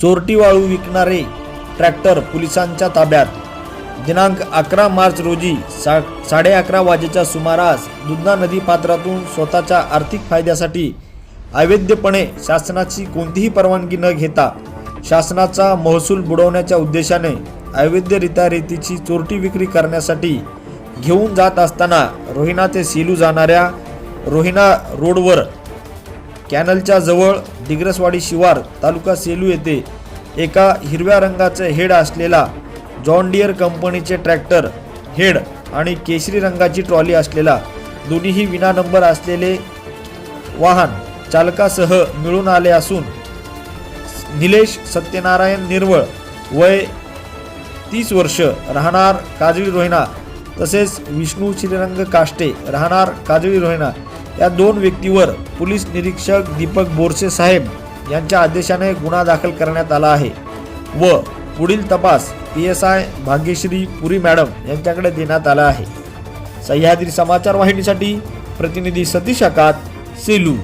चोरटी वाळू विकणारे ट्रॅक्टर पोलिसांच्या ताब्यात. दिनांक अकरा मार्च रोजी सा साडे अकरा वाजेच्या सुमारास दुधना नदी पात्रातून स्वतःच्या आर्थिक फायद्यासाठी अवैधपणे शासनाची कोणतीही परवानगी न घेता शासनाचा महसूल बुडवण्याच्या उद्देशाने अवैधरित्या रेतीची चोरटी विक्री करण्यासाठी घेऊन जात असताना रोहिणा ते सेलू जाणाऱ्या रोहिणा रोडवर कॅनलच्या जवळ दिग्रसवाडी शिवार तालुका सेलू येथे एका हिरव्या रंगाचं हेड असलेला जॉन डियर कंपनीचे ट्रॅक्टर हेड आणि केशरी रंगाची ट्रॉली असलेला दोन्हीही विना नंबर असलेले वाहन चालकासह मिळून आले असून निलेश सत्यनारायण निर्वळ वय तीस वर्ष राहणार काजळी रोहिणा तसेच विष्णू श्रीरंग काष्टे राहणार काजळी रोहिणा या दोन व्यक्तीवर पोलीस निरीक्षक दीपक बोरसे साहेब यांच्या आदेशाने गुन्हा दाखल करण्यात आला आहे. व पुढील तपास P S I Bhagyashree Puri madam यांच्याकडे देण्यात आला आहे. सह्याद्री समाचार वाहिनीसाठी प्रतिनिधी सतीश अकात सेलू.